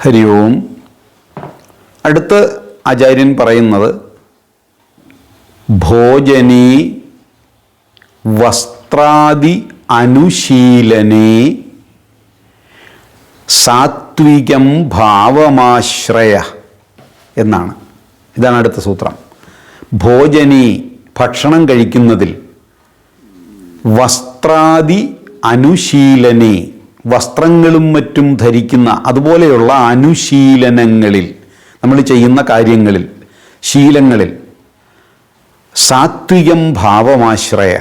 ഹരി ഓം അടുത്ത് ആചാര്യൻ പറയുന്നത് ഭോജനേ വസ്ത്രാദി അനുശീലനേ സാത്വികം ഭാവമാശ്രയ എന്നാണ്. ഇതാണ് അടുത്ത സൂത്രം. ഭോജനീ ഭക്ഷണം കഴിക്കുന്നതിൽ വസ്ത്രാദി അനുശീലനെ വസ്ത്രങ്ങളും മറ്റും ധരിക്കുന്ന അതുപോലെയുള്ള അനുശീലനങ്ങളിൽ നമ്മൾ ചെയ്യുന്ന കാര്യങ്ങളിൽ ശീലങ്ങളിൽ സാത്വികം ഭാവമാശ്രയ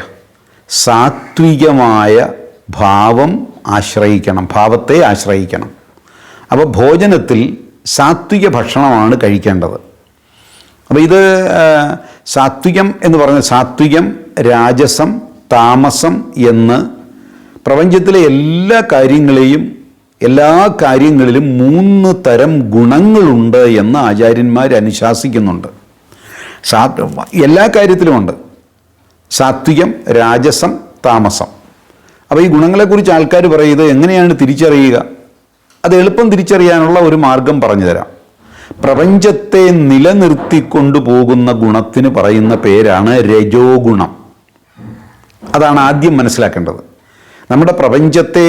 സാത്വികമായ ഭാവം ആശ്രയിക്കണം ഭാവത്തെ ആശ്രയിക്കണം. അപ്പോൾ ഭോജനത്തിൽ സാത്വിക ഭക്ഷണമാണ് കഴിക്കേണ്ടത്. അപ്പോൾ ഇത് സാത്വികം എന്ന് പറഞ്ഞ സാത്വികം രാജസം താമസം എന്ന് പ്രപഞ്ചത്തിലെ എല്ലാ കാര്യങ്ങളെയും എല്ലാ കാര്യങ്ങളിലും മൂന്ന് തരം ഗുണങ്ങളുണ്ട് എന്ന് ആചാര്യന്മാർ അനുശാസിക്കുന്നുണ്ട്. സാ എല്ലാ കാര്യത്തിലുമുണ്ട്. സാത്വികം രാജസം താമസം. അപ്പോൾ ഈ ഗുണങ്ങളെക്കുറിച്ച് ആൾക്കാർ പറയുന്നത് എങ്ങനെയാണ് തിരിച്ചറിയുക? അത് എളുപ്പം തിരിച്ചറിയാനുള്ള ഒരു മാർഗം പറഞ്ഞു തരാം. പ്രപഞ്ചത്തെ നിലനിർത്തിക്കൊണ്ടു പോകുന്ന ഗുണത്തിന് പറയുന്ന പേരാണ് രജോഗുണം. അതാണ് ആദ്യം മനസ്സിലാക്കേണ്ടത്. നമ്മുടെ പ്രപഞ്ചത്തെ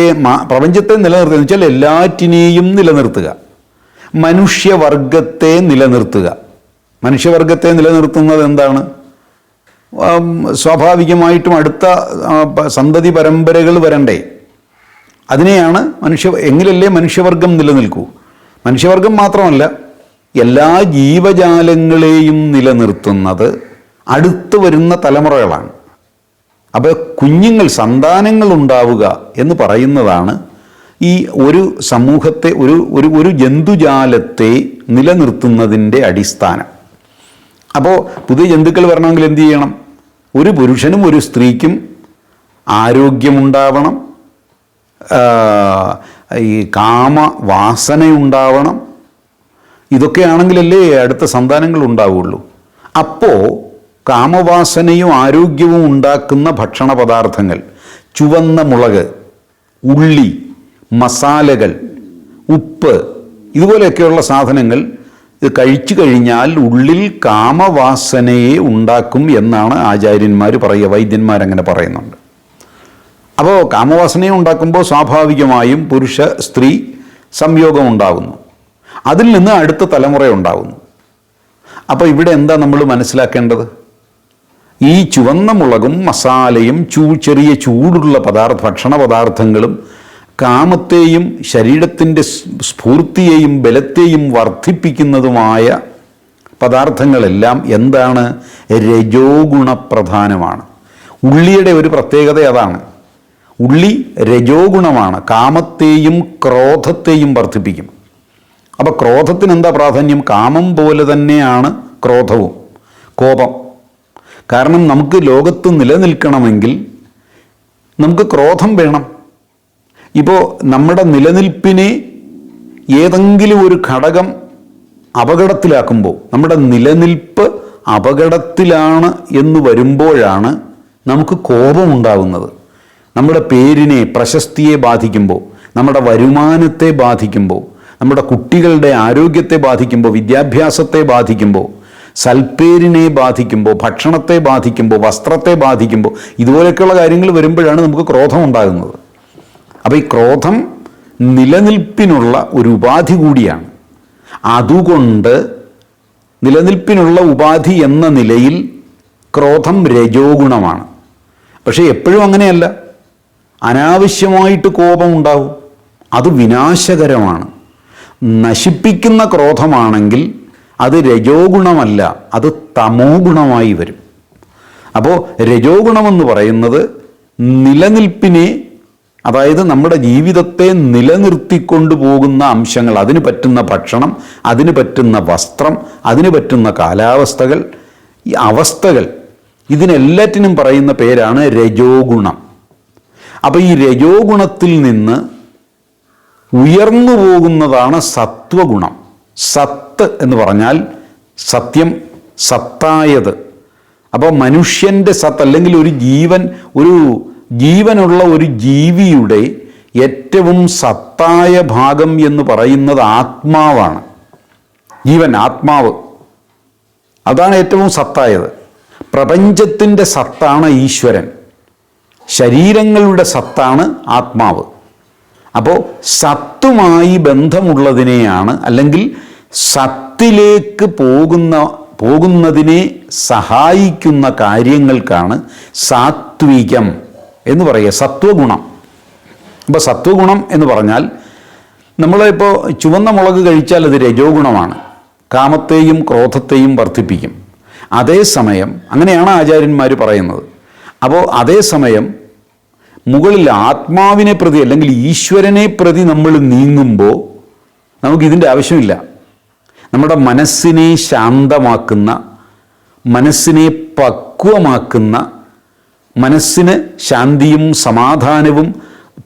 പ്രപഞ്ചത്തെ നിലനിർത്തുക എന്ന് വെച്ചാൽ എല്ലാറ്റിനെയും നിലനിർത്തുക. മനുഷ്യവർഗത്തെ നിലനിർത്തുക. മനുഷ്യവർഗത്തെ നിലനിർത്തുന്നത് എന്താണ്? സ്വാഭാവികമായിട്ടും അടുത്ത സന്തതി പരമ്പരകൾ വരണ്ടേ. അതിനെയാണ് മനുഷ്യ എങ്കിലല്ലേ മനുഷ്യവർഗം നിലനിൽക്കൂ. മനുഷ്യവർഗം മാത്രമല്ല എല്ലാ ജീവജാലങ്ങളെയും നിലനിർത്തുന്നത് അടുത്തു വരുന്ന തലമുറകളാണ്. അപ്പോൾ കുഞ്ഞുങ്ങൾ സന്താനങ്ങൾ ഉണ്ടാവുക എന്ന് പറയുന്നതാണ് ഈ ഒരു സമൂഹത്തെ ഒരു ഒരു ഒരു ജന്തുജാലത്തെ നിലനിർത്തുന്നതിന്റെ അടിസ്ഥാനം. അപ്പോൾ പുതിയ ജന്തുക്കൾ വരണമെങ്കിൽ എന്തു ചെയ്യണം? ഒരു പുരുഷനും ഒരു സ്ത്രീക്കും ആരോഗ്യമുണ്ടാവണം ഈ കാമ വാസനയുണ്ടാവണം ഇതൊക്കെയാണെങ്കിലല്ലേ അടുത്ത സന്താനങ്ങൾ ഉണ്ടാവുള്ളൂ. അപ്പോൾ കാമവാസനയും ആരോഗ്യവും ഉണ്ടാക്കുന്ന ഭക്ഷണ പദാർത്ഥങ്ങൾ ചുവന്ന മുളക് ഉള്ളി മസാലകൾ ഉപ്പ് ഇതുപോലെയൊക്കെയുള്ള സാധനങ്ങൾ ഇത് കഴിച്ചു കഴിഞ്ഞാൽ ഉള്ളിൽ കാമവാസനയെ ഉണ്ടാക്കും എന്നാണ് ആചാര്യന്മാർ പറയുക വൈദ്യന്മാരങ്ങനെ പറയുന്നുണ്ട്. അപ്പോൾ കാമവാസനയെ ഉണ്ടാക്കുമ്പോൾ സ്വാഭാവികമായും പുരുഷ സ്ത്രീ സംയോഗം ഉണ്ടാകുന്നു. അതിൽ നിന്ന് അടുത്ത തലമുറ ഉണ്ടാകുന്നു. അപ്പോൾ ഇവിടെ എന്താ നമ്മൾ മനസ്സിലാക്കേണ്ടത്? ഈ ചുവന്ന മുളകും മസാലയും ചൂ ചെറിയ ചൂടുള്ള പദാർത്ഥ ഭക്ഷണ പദാർത്ഥങ്ങളും കാമത്തെയും ശരീരത്തിന്റെ സ്ഫൂർത്തിയെയും ബലത്തെയും വർദ്ധിപ്പിക്കുന്നതുമായ പദാർത്ഥങ്ങളെല്ലാം എന്താണ്? രജോ ഗുണപ്രധാനമാണ് ഉള്ളിയുടെ ഒരു പ്രത്യേകത അതാണ്. ഉള്ളി രജോ ഗുണമാണ് കാമത്തെയും ക്രോധത്തെയും വർദ്ധിപ്പിക്കും. അപ്പോൾ ക്രോധത്തിന് എന്താ പ്രാധാന്യം? കാമം പോലെ തന്നെയാണ് ക്രോധവും. കോപം. കാരണം നമുക്ക് ലോകത്ത് നിലനിൽക്കണമെങ്കിൽ നമുക്ക് ക്രോധം വേണം. ഇപ്പോൾ നമ്മുടെ നിലനിൽപ്പിനെ ഏതെങ്കിലും ഒരു ഘടകം അപകടത്തിലാക്കുമ്പോൾ നമ്മുടെ നിലനിൽപ്പ് അപകടത്തിലാണ് എന്ന് വരുമ്പോഴാണ് നമുക്ക് കോപമുണ്ടാകുന്നത്. നമ്മുടെ പേരിനെ പ്രശസ്തിയെ ബാധിക്കുമ്പോൾ നമ്മുടെ വരുമാനത്തെ ബാധിക്കുമ്പോൾ നമ്മുടെ കുട്ടികളുടെ ആരോഗ്യത്തെ ബാധിക്കുമ്പോൾ വിദ്യാഭ്യാസത്തെ ബാധിക്കുമ്പോൾ സൽപ്പേരിനെ ബാധിക്കുമ്പോൾ ഭക്ഷണത്തെ ബാധിക്കുമ്പോൾ വസ്ത്രത്തെ ബാധിക്കുമ്പോൾ ഇതുപോലെയൊക്കെയുള്ള കാര്യങ്ങൾ വരുമ്പോഴാണ് നമുക്ക് ക്രോധം ഉണ്ടാകുന്നത്. അപ്പോൾ ഈ ക്രോധം നിലനിൽപ്പിനുള്ള ഒരു ഉപാധി കൂടിയാണ്. അതുകൊണ്ട് നിലനിൽപ്പിനുള്ള ഉപാധി എന്ന നിലയിൽ ക്രോധം രജോ ഗുണമാണ് പക്ഷേ എപ്പോഴും അങ്ങനെയല്ല. അനാവശ്യമായിട്ട് കോപം ഉണ്ടാവും അത് വിനാശകരമാണ്. നശിപ്പിക്കുന്ന ക്രോധമാണെങ്കിൽ അത് രജോ ഗുണമല്ല അത് തമോ ഗുണമായി വരും. അപ്പോൾ രജോ ഗുണമെന്ന് പറയുന്നത് നിലനിൽപ്പിനെ അതായത് നമ്മുടെ ജീവിതത്തെ നിലനിർത്തിക്കൊണ്ടു പോകുന്ന അംശങ്ങൾ അതിന് പറ്റുന്ന ഭക്ഷണം അതിന് പറ്റുന്ന വസ്ത്രം അതിന് പറ്റുന്ന കാലാവസ്ഥകൾ ഈ അവസ്ഥകൾ ഇതിനെല്ലാറ്റിനും പറയുന്ന പേരാണ് രജോ ഗുണം അപ്പോൾ ഈ രജോ ഗുണത്തിൽ നിന്ന് ഉയർന്നു പോകുന്നതാണ് സത്വഗുണം. എന്ന് പറഞ്ഞാൽ സത്യം സത്തായത്. അപ്പോൾ മനുഷ്യന്റെ സത്ത് അല്ലെങ്കിൽ ഒരു ജീവൻ ഒരു ജീവനുള്ള ഒരു ജീവിയുടെ ഏറ്റവും സത്തായ ഭാഗം എന്ന് പറയുന്നത് ആത്മാവാണ്. ജീവൻ ആത്മാവ്. അതാണ് ഏറ്റവും സത്തായത്. പ്രപഞ്ചത്തിന്റെ സത്താണ് ഈശ്വരൻ. ശരീരങ്ങളുടെ സത്താണ് ആത്മാവ്. അപ്പോൾ സത്തുമായി ബന്ധമുള്ളതിനെയാണ് അല്ലെങ്കിൽ സത്തിലേക്ക് പോകുന്ന പോകുന്നതിനെ സഹായിക്കുന്ന കാര്യങ്ങൾക്കാണ് സാത്വികം എന്ന് പറയുക സത്വഗുണം. അപ്പോൾ സത്വഗുണം എന്ന് പറഞ്ഞാൽ നമ്മളിപ്പോൾ ചുവന്ന മുളക് കഴിച്ചാൽ അത് രജോ ഗുണമാണ് കാമത്തെയും ക്രോധത്തെയും വർദ്ധിപ്പിക്കും. അതേസമയം അങ്ങനെയാണ് ആചാര്യന്മാർ പറയുന്നത്. അപ്പോൾ അതേസമയം മുകളിൽ ആത്മാവിനെ പ്രതി അല്ലെങ്കിൽ ഈശ്വരനെ പ്രതി നമ്മൾ നീങ്ങുമ്പോൾ നമുക്കിതിന്റെ ആവശ്യമില്ല. നമ്മുടെ മനസ്സിനെ ശാന്തമാക്കുന്ന മനസ്സിനെ പക്വമാക്കുന്ന മനസ്സിന് ശാന്തിയും സമാധാനവും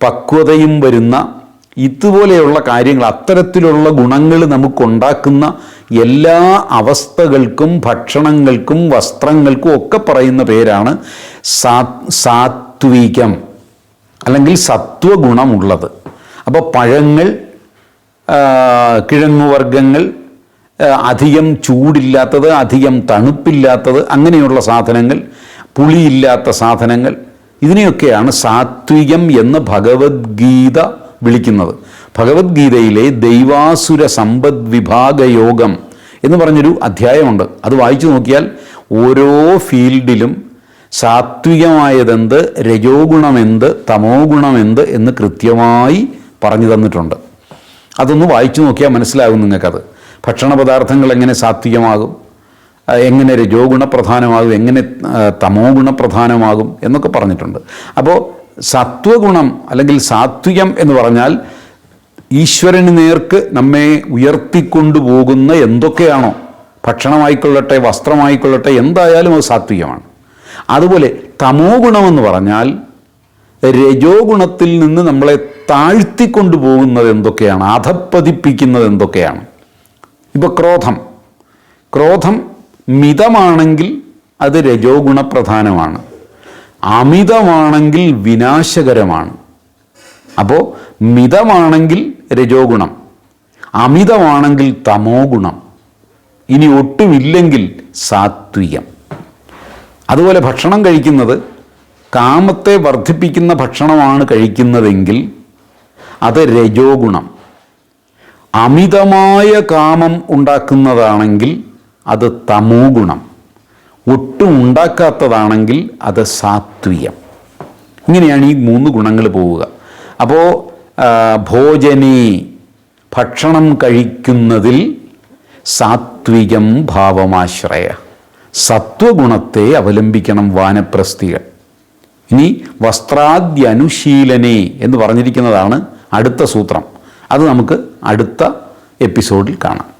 പക്വതയും വരുന്ന ഇതുപോലെയുള്ള കാര്യങ്ങൾ അത്തരത്തിലുള്ള ഗുണങ്ങൾ നമുക്കുണ്ടാക്കുന്ന എല്ലാ അവസ്ഥകൾക്കും ഭക്ഷണങ്ങൾക്കും വസ്ത്രങ്ങൾക്കും ഒക്കെ പറയുന്ന പേരാണ് സാത്വികം അല്ലെങ്കിൽ സത്വഗുണമുള്ളത്. അപ്പോൾ പഴങ്ങൾ കിഴങ്ങുവർഗങ്ങൾ അധികം ചൂടില്ലാത്തത് അധികം തണുപ്പില്ലാത്തത് അങ്ങനെയുള്ള സാധനങ്ങൾ പുളിയില്ലാത്ത സാധനങ്ങൾ ഇതിനെയൊക്കെയാണ് സാത്വികം എന്ന് ഭഗവത്ഗീത വിളിക്കുന്നത്. ഭഗവത്ഗീതയിലെ ദൈവാസുര സമ്പദ് വിഭാഗ യോഗം എന്ന് പറഞ്ഞൊരു അധ്യായമുണ്ട്. അത് വായിച്ചു നോക്കിയാൽ ഓരോ ഫീൽഡിലും സാത്വികമായതെന്ത് രജോ ഗുണമെന്ത് തമോ ഗുണമെന്ത് എന്ന് കൃത്യമായി പറഞ്ഞു തന്നിട്ടുണ്ട്. അതൊന്ന് വായിച്ചു നോക്കിയാൽ മനസ്സിലാകും നിങ്ങൾക്കത്. ഭക്ഷണ പദാർത്ഥങ്ങൾ എങ്ങനെ സാത്വികമാകും എങ്ങനെ രജോ ഗുണപ്രധാനമാകും? എങ്ങനെ തമോ ഗുണപ്രധാനമാകും എന്നൊക്കെ പറഞ്ഞിട്ടുണ്ട്. അപ്പോൾ സത്വഗുണം അല്ലെങ്കിൽ സാത്വികം എന്ന് പറഞ്ഞാൽ ഈശ്വരന് നേർക്ക് നമ്മെ ഉയർത്തിക്കൊണ്ടുപോകുന്ന എന്തൊക്കെയാണോ? ഭക്ഷണമായിക്കൊള്ളട്ടെ വസ്ത്രമായിക്കൊള്ളട്ടെ എന്തായാലും അത് സാത്വികമാണ്. അതുപോലെ തമോ ഗുണമെന്ന് പറഞ്ഞാൽ രജോ ഗുണത്തിൽ നിന്ന് നമ്മളെ താഴ്ത്തിക്കൊണ്ടുപോകുന്നത് എന്തൊക്കെയാണ്? അധപ്പതിപ്പിക്കുന്നത് എന്തൊക്കെയാണ്? ഇപ്പോൾ ക്രോധം. ക്രോധം മിതമാണെങ്കിൽ അത് രജോ ഗുണപ്രധാനമാണ്. അമിതമാണെങ്കിൽ വിനാശകരമാണ്. അപ്പോൾ മിതമാണെങ്കിൽ രജോ ഗുണം. അമിതമാണെങ്കിൽ തമോ ഗുണം. ഇനി ഒട്ടുമില്ലെങ്കിൽ സാത്വികം. അതുപോലെ ഭക്ഷണം കഴിക്കുന്നത് കാമത്തെ വർദ്ധിപ്പിക്കുന്ന ഭക്ഷണമാണ് കഴിക്കുന്നതെങ്കിൽ അത് രജോ ഗുണം. അമിതമായ കാമം ഉണ്ടാക്കുന്നതാണെങ്കിൽ അത് തമോ ഗുണം ഒട്ടും ഉണ്ടാക്കാത്തതാണെങ്കിൽ അത് സാത്വികം. ഇങ്ങനെയാണ് ഈ മൂന്ന് ഗുണങ്ങൾ പോവുക. അപ്പോൾ ഭോജനേ ഭക്ഷണം കഴിക്കുന്നതിൽ സാത്വികം ഭാവമാശ്രയ. സത്വഗുണത്തെ അവലംബിക്കണം വാനപ്രസ്ഥികൾ. ഇനി വസ്ത്രാദ്യനുശീലനെ എന്ന് പറഞ്ഞിരിക്കുന്നതാണ് അടുത്ത സൂത്രം. അത് നമുക്ക് അടുത്ത എപ്പിസോഡിൽ കാണാം.